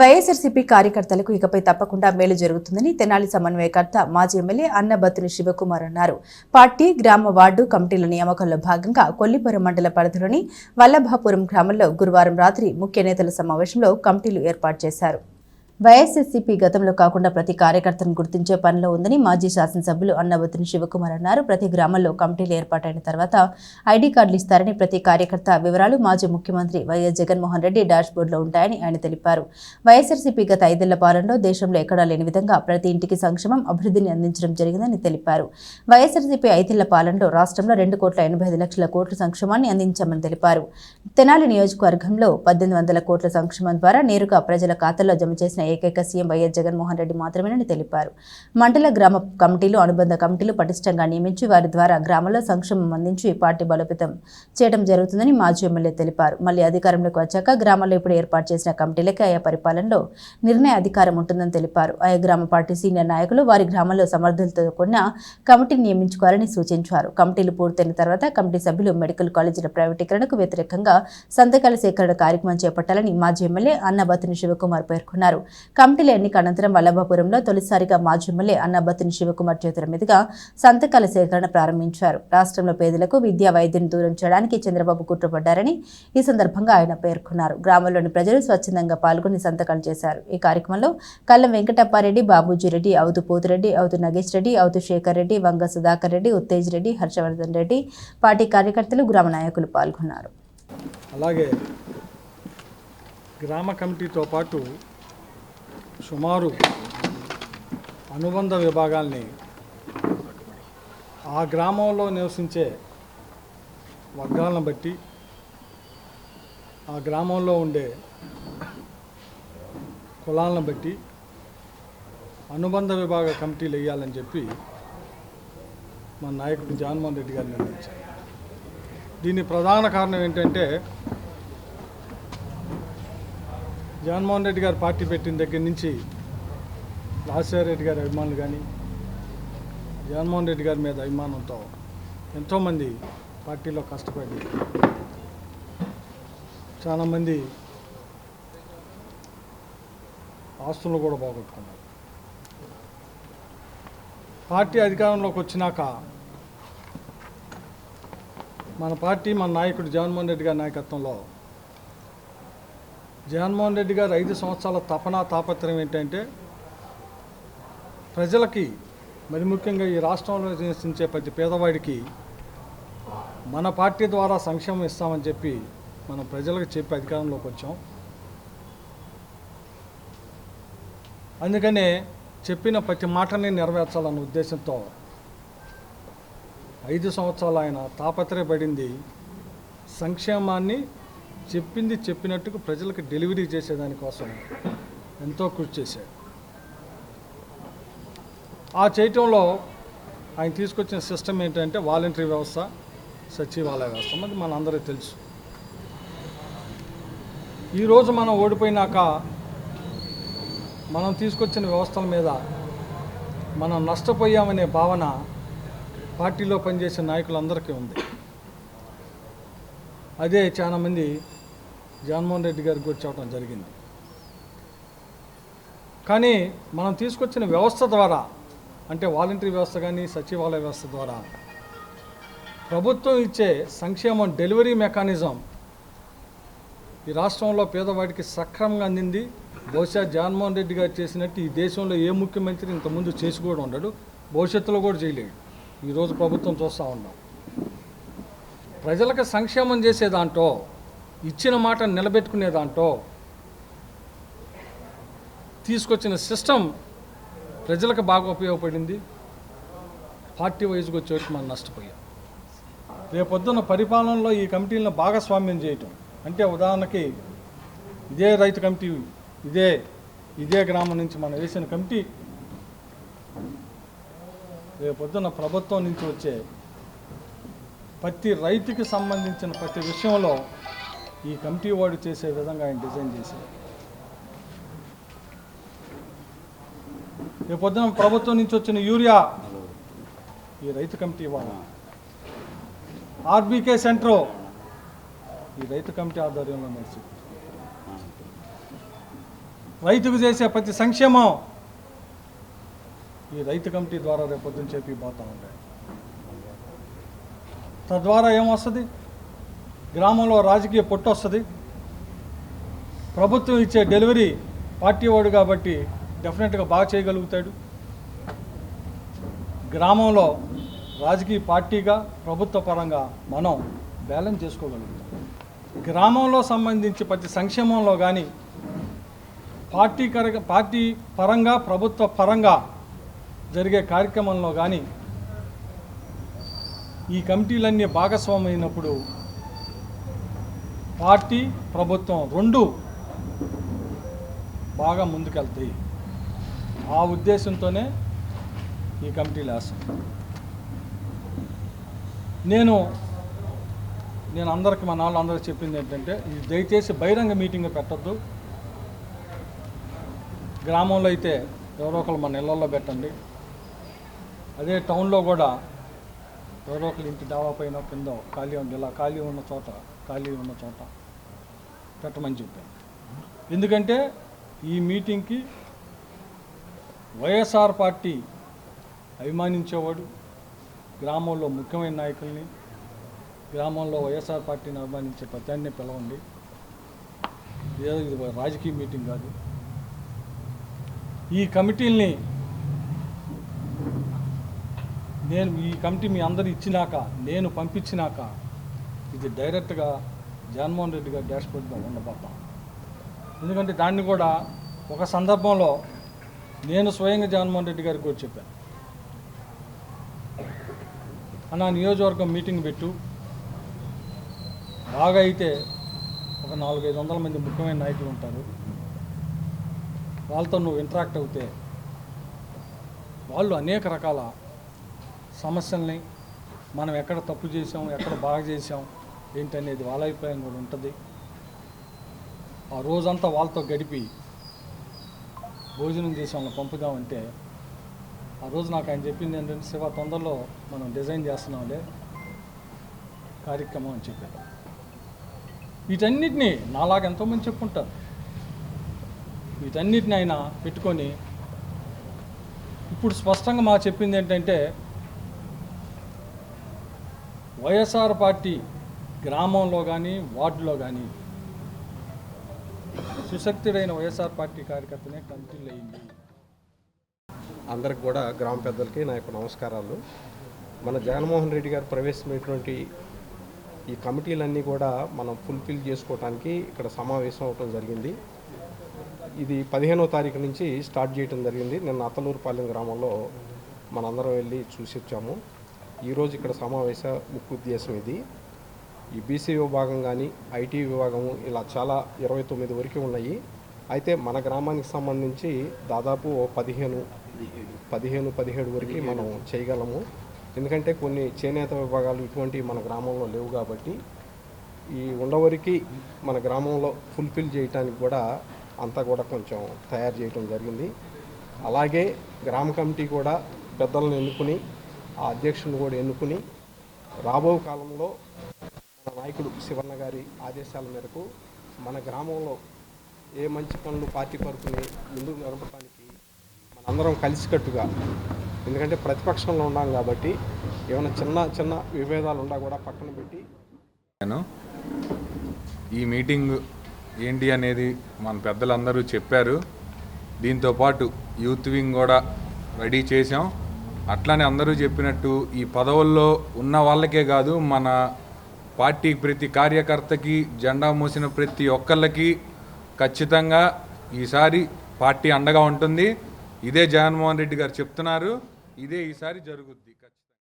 వైఎస్ఆర్సీపీ కార్యకర్తలకు ఇకపై తప్పకుండా మేలు జరుగుతుందని తెనాలి సమన్వయకర్త మాజీ ఎమ్మెల్యే అన్నబత్తుని శివకుమార్ అన్నారు. పార్టీ గ్రామ వార్డు కమిటీల నియామకంలో భాగంగా కొల్లిపురం మండల పరిధిలోని వల్లభాపురం గ్రామంలో గురువారం రాత్రి ముఖ్య నేతల సమావేశంలో కమిటీలు ఏర్పాటు చేశారు. వైఎస్ఎస్సీపీ గతంలో కాకుండా ప్రతి కార్యకర్తను గుర్తించే పనిలో ఉందని మాజీ శాసనసభ్యులు అన్నబత్తుని శివకుమార్ అన్నారు. ప్రతి గ్రామంలో కమిటీలు ఏర్పాటైన తర్వాత ఐడీ కార్డులు ఇస్తారని ప్రతి కార్యకర్త వివరాలు మాజీ ముఖ్యమంత్రి వైఎస్ జగన్మోహన్ రెడ్డి డాష్ బోర్డులో ఉంటాయని ఆయన తెలిపారు. వైఎస్ఆర్సీపీ గత ఐదేళ్ళ పాలనలో దేశంలో ఎక్కడా లేని విధంగా ప్రతి ఇంటికి సంక్షేమం అభివృద్ధిని అందించడం జరిగిందని తెలిపారు. వైఎస్ఆర్సీపీ ఐదేళ్ళ పాలనలో రాష్ట్రంలో రెండు కోట్ల ఎనభై ఐదు లక్షల కోట్ల సంక్షేమాన్ని అందించామని తెలిపారు. తెనాలి నియోజకవర్గంలో పద్దెనిమిది వందల కోట్ల సంక్షేమం ద్వారా నేరుగా ప్రజల ఖాతాలో జమ చేసిన ఏకైక సీఎం వైఎస్ జగన్మోహన్ రెడ్డి మాత్రమేనని తెలిపారు. మండల గ్రామ కమిటీలు అనుబంధ కమిటీలు పటిష్టంగా నియమించి వారి ద్వారా గ్రామంలో సంక్షేమం అందించి పార్టీ బలోపేతం చేయడం జరుగుతుందని మాజీ ఎమ్మెల్యే తెలిపారు. మళ్ళీ అధికారంలోకి వచ్చాక గ్రామంలో ఇప్పుడు ఏర్పాటు చేసిన కమిటీలకే ఆయా పరిపాలనలో నిర్ణయ అధికారం ఉంటుందని తెలిపారు. ఆయా గ్రామ పార్టీ సీనియర్ నాయకులు వారి గ్రామంలో సమర్థులతో కూడిన కమిటీని నియమించుకోవాలని సూచించారు. కమిటీలు పూర్తయిన తర్వాత కమిటీ సభ్యులు మెడికల్ కాలేజీల ప్రైవేటీకరణకు వ్యతిరేకంగా సంతకాల సేకరణ కార్యక్రమం చేపట్టాలని మాజీ ఎమ్మెల్యే అన్నబతిని శివకుమార్ పేర్కొన్నారు. కమిటీల ఎన్నిక అనంతరం వల్లభాపురంలో తొలిసారిగా మాజీ ఎమ్మెల్యే అన్నబత్తిని శివకుమార్ చేతుల మీదుగా సంతకాల సేకరణ ప్రారంభించారు. రాష్ట్రంలో పేదలకు విద్యా వైద్యం దూరం చేయడానికి చంద్రబాబు కుట్రపడ్డారని ఈ సందర్భంగా ఆయన పేర్కొన్నారు. గ్రామంలోని ప్రజలు స్వచ్ఛందంగా పాల్గొని సంతకాలు చేశారు. ఈ కార్యక్రమంలో కల్లం వెంకటప్పారెడ్డి బాబూజీ రెడ్డి అవుతు పోతిరెడ్డి అవుతు నగేష్ రెడ్డి అవుతు శేఖర్ రెడ్డి వంగ సుధాకర్ రెడ్డి ఉత్తేజ్ రెడ్డి హర్షవర్ధన్ రెడ్డి పార్టీ కార్యకర్తలు గ్రామ నాయకులు పాల్గొన్నారు. అలాగే గ్రామ కమిటీతో పాటు సుమారు అనుబంధ విభాగాల్ని ఆ గ్రామంలో నివసించే వర్గాలను బట్టి ఆ గ్రామంలో ఉండే కులాలను బట్టి అనుబంధ విభాగ కమిటీలు వేయాలని చెప్పి మన నాయకుడు జగన్మోహన్ రెడ్డి గారు నిర్ణయించారు. దీని ప్రధాన కారణం ఏంటంటే జగన్మోహన్ రెడ్డి గారు పార్టీ పెట్టిన దగ్గర నుంచి రాజశేఖర రెడ్డి గారి అభిమానులు కానీ జగన్మోహన్ రెడ్డి గారి మీద అభిమానంతో ఎంతోమంది పార్టీలో కష్టపడి చాలామంది ఆస్తులు కూడా పోగొట్టుకున్నారు. పార్టీ అధికారంలోకి వచ్చినాక మన పార్టీ మన నాయకుడు జగన్మోహన్ రెడ్డి గారి నాయకత్వంలో జగన్మోహన్ రెడ్డి గారు ఐదు సంవత్సరాల తపన తాపత్రయం ఏంటంటే ప్రజలకి మరి ముఖ్యంగా ఈ రాష్ట్రంలో నివసించే ప్రతి పేదవాడికి మన పార్టీ ద్వారా సంక్షేమం ఇస్తామని చెప్పి మనం ప్రజలకు చెప్పి అధికారంలోకి వచ్చాం. అందుకనే చెప్పిన ప్రతి మాటని నెరవేర్చాలన్న ఉద్దేశంతో ఐదు సంవత్సరాలు ఆయన తాపత్రయపడింది సంక్షేమాన్ని చెప్పింది చెప్పినట్టుగా ప్రజలకు డెలివరీ చేసేదానికోసం ఎంతో కృషి చేశాడు. ఆ చేయటంలో ఆయన తీసుకొచ్చిన సిస్టమ్ ఏంటంటే వాలంటరీ వ్యవస్థ సచివాలయ వ్యవస్థ. అది మనందరికీ తెలుసు. ఈరోజు మనం ఓడిపోయినాక మనం తీసుకొచ్చిన వ్యవస్థల మీద మనం నష్టపోయామనే భావన పార్టీలో పనిచేసే నాయకులందరికీ ఉంది. అదే చాలామంది జగన్మోహన్ రెడ్డి గారికి కూడా చెప్పడం జరిగింది. కానీ మనం తీసుకొచ్చిన వ్యవస్థ ద్వారా అంటే వాలంటరీ వ్యవస్థ కానీ సచివాలయ వ్యవస్థ ద్వారా ప్రభుత్వం ఇచ్చే సంక్షేమం డెలివరీ మెకానిజం ఈ రాష్ట్రంలో పేదవాడికి సక్రమంగా అందింది. బహుశా జగన్మోహన్ రెడ్డి గారు చేసినట్టు ఈ దేశంలో ఏ ముఖ్యమంత్రి ఇంతకుముందు చేసి కూడా ఉండడు భవిష్యత్తులో కూడా చేయలేడు. ఈరోజు ప్రభుత్వం చూస్తూ ఉన్నాం. ప్రజలకు సంక్షేమం చేసే దాంట్లో ఇచ్చిన మాట నిలబెట్టుకునే దాంట్లో తీసుకొచ్చిన సిస్టమ్ ప్రజలకు బాగా ఉపయోగపడింది. పార్టీ వైజ్గా వచ్చేవరకు మనం నష్టపోయాం. రేపొద్దున పరిపాలనలో ఈ కమిటీలను భాగస్వామ్యం చేయటం అంటే ఉదాహరణకి ఇదే రైతు కమిటీ ఇదే ఇదే గ్రామం నుంచి మనం వేసిన కమిటీ రేపొద్దున ప్రభుత్వం నుంచి వచ్చే ప్రతి రైతుకి సంబంధించిన ప్రతి విషయంలో ఈ కమిటీ వాడు చేసే విధంగా ఆయన డిజైన్ చేశారు. రేపు పొద్దున ప్రభుత్వం నుంచి వచ్చిన యూరియా ఈ రైతు కమిటీ వాళ్ళు. ఆర్బీకే సెంటర్ ఈ రైతు కమిటీ ఆధ్వర్యంలో నడిచి రైతుకు చేసే ప్రతి సంక్షేమం ఈ రైతు కమిటీ ద్వారా రేపొద్దున చెప్పి పోతా ఉంటాయి. తద్వారా ఏమొస్తుంది? గ్రామంలో రాజకీయ పొట్టు వస్తుంది. ప్రభుత్వం ఇచ్చే డెలివరీ పార్టీ వాడు కాబట్టి డెఫినెట్గా బాగా చేయగలుగుతాడు. గ్రామంలో రాజకీయ పార్టీగా ప్రభుత్వ పరంగా మనం బ్యాలెన్స్ చేసుకోగలుగుతాం. గ్రామంలో సంబంధించి ప్రతి సంక్షేమంలో కానీ పార్టీ కర పార్టీ పరంగా ప్రభుత్వ పరంగా జరిగే కార్యక్రమంలో కానీ ఈ కమిటీలన్నీ భాగస్వామైనప్పుడు పార్టీ ప్రభుత్వం రెండు బాగా ముందుకెళ్తాయి. ఆ ఉద్దేశంతోనే ఈ కమిటీ లేస్తాం. నేను నేను అందరికి మా నాన్న అందరికి చెప్పింది ఏంటంటే ఇది దయచేసి బహిరంగ మీటింగ్ పెట్టద్దు. గ్రామంలో అయితే ఎవరో ఒకరు మన ఇళ్ళల్లో పెట్టండి. అదే టౌన్లో కూడా ఎవరో ఇంటి డాబా పైన కింద ఖాళీ ఉంది. ఇలా ఖాళీ ఉన్న చోట ఖాళీ ఉన్న చోట పెట్టమని చెప్పాను. ఎందుకంటే ఈ మీటింగ్కి వైఎస్ఆర్ పార్టీ అభిమానించేవాడు గ్రామంలో ముఖ్యమైన నాయకుల్ని గ్రామంలో వైఎస్ఆర్ పార్టీని అభిమానించే ప్రత్యాన్ని పిలవండి. ఏదో ఇది రాజకీయ మీటింగ్ కాదు. ఈ కమిటీల్ని నేను ఈ కమిటీ మీ అందరు ఇచ్చినాక నేను పంపించినాక ఇది డైరెక్ట్గా జగన్మోహన్ రెడ్డి గారి డాష్బోర్డ్గా ఉండబోతాం ఎందుకంటే దాన్ని కూడా ఒక సందర్భంలో నేను స్వయంగా జగన్మోహన్ రెడ్డి గారికి కూడా చెప్పాను. అన్న నియోజకవర్గం మీటింగ్ పెట్టు. బాగా అయితే ఒక నాలుగైదు వందల మంది ముఖ్యమైన నాయకులు ఉంటారు. వాళ్ళతో నువ్వు ఇంటరాక్ట్ అవుతే వాళ్ళు అనేక రకాల సమస్యల్ని మనం ఎక్కడ తప్పు చేసాం ఎక్కడ బాగా చేసాం ఏంటనేది వాళ్ళ అభిప్రాయం కూడా ఉంటుంది. ఆ రోజంతా వాళ్ళతో గడిపి భోజనం చేసి వాళ్ళని పంపుదామంటే ఆ రోజు నాకు ఆయన చెప్పింది ఏంటంటే శివ తొందరలో మనం డిజైన్ చేస్తున్నాంలే కార్యక్రమం అని చెప్పారు వీటన్నిటిని నాలాగా ఎంతోమంది చెప్పుంటారు వీటన్నిటిని ఆయన పెట్టుకొని ఇప్పుడు స్పష్టంగా మా చెప్పింది ఏంటంటే వైఎస్ఆర్ పార్టీ గ్రామంలో కానీ వార్డులో కానీ సుశక్తుడైన వైఎస్ఆర్ పార్టీ కార్యకర్తనే కమిటీలు అయింది అందరికి కూడా గ్రామ పెద్దలకి నా యొక్క నమస్కారాలు. మన జగన్మోహన్ రెడ్డి గారు ప్రవేశమైనటువంటి ఈ కమిటీలన్నీ కూడా మనం ఫుల్ఫిల్ చేసుకోవడానికి ఇక్కడ సమావేశం అవటం జరిగింది. ఇది పదిహేనో తారీఖు నుంచి స్టార్ట్ చేయడం జరిగింది. నిన్న అతలూరుపాలెం గ్రామంలో మనందరం వెళ్ళి చూసి వచ్చాము ఈరోజు ఇక్కడ సమావేశ ముఖ్య ఉద్దేశం ఇది. ఈ బీసీ విభాగం కానీ ఐటీ విభాగము ఇలా చాలా ఇరవై తొమ్మిది వరకు ఉన్నాయి. అయితే మన గ్రామానికి సంబంధించి దాదాపు పదిహేను పదిహేను పదిహేడు వరకు మనం చేయగలము. ఎందుకంటే కొన్ని చేనేత విభాగాలు ఇటువంటివి మన గ్రామంలో లేవు కాబట్టి ఈ ఉండవరికి మన గ్రామంలో ఫుల్ఫిల్ చేయటానికి కూడా అంతా కూడా కొంచెం తయారు చేయడం జరిగింది. అలాగే గ్రామ కమిటీ కూడా పెద్దలను ఎన్నుకుని ఆ అధ్యక్షులను కూడా ఎన్నుకుని రాబో కాలంలో మన నాయకుడు శివన్న గారి ఆదేశాల మేరకు మన గ్రామంలో ఏ మంచి పనులు పార్టీ పరుకుని ముందుకు నడపడానికి మనందరం కలిసికట్టుగా ఎందుకంటే ప్రతిపక్షంలో ఉన్నాం కాబట్టి ఏమైనా చిన్న చిన్న విభేదాలు ఉన్నా కూడా పక్కన పెట్టి నేను ఈ మీటింగ్ ఏంటి అనేది మన పెద్దలందరూ చెప్పారు. దీంతో పాటు యూత్ వింగ్ కూడా రెడీ చేసాం అట్లానే అందరూ చెప్పినట్టు ఈ పదవుల్లో ఉన్న వాళ్ళకే కాదు మన పార్టీ ప్రతి కార్యకర్తకి జెండా మోసిన ప్రతి ఒక్కళ్ళకి ఖచ్చితంగా ఈసారి పార్టీ అండగా ఉంటుంది. ఇదే జగన్మోహన్ రెడ్డి గారు చెప్తున్నారు. ఇదే ఈసారి జరుగుద్ది.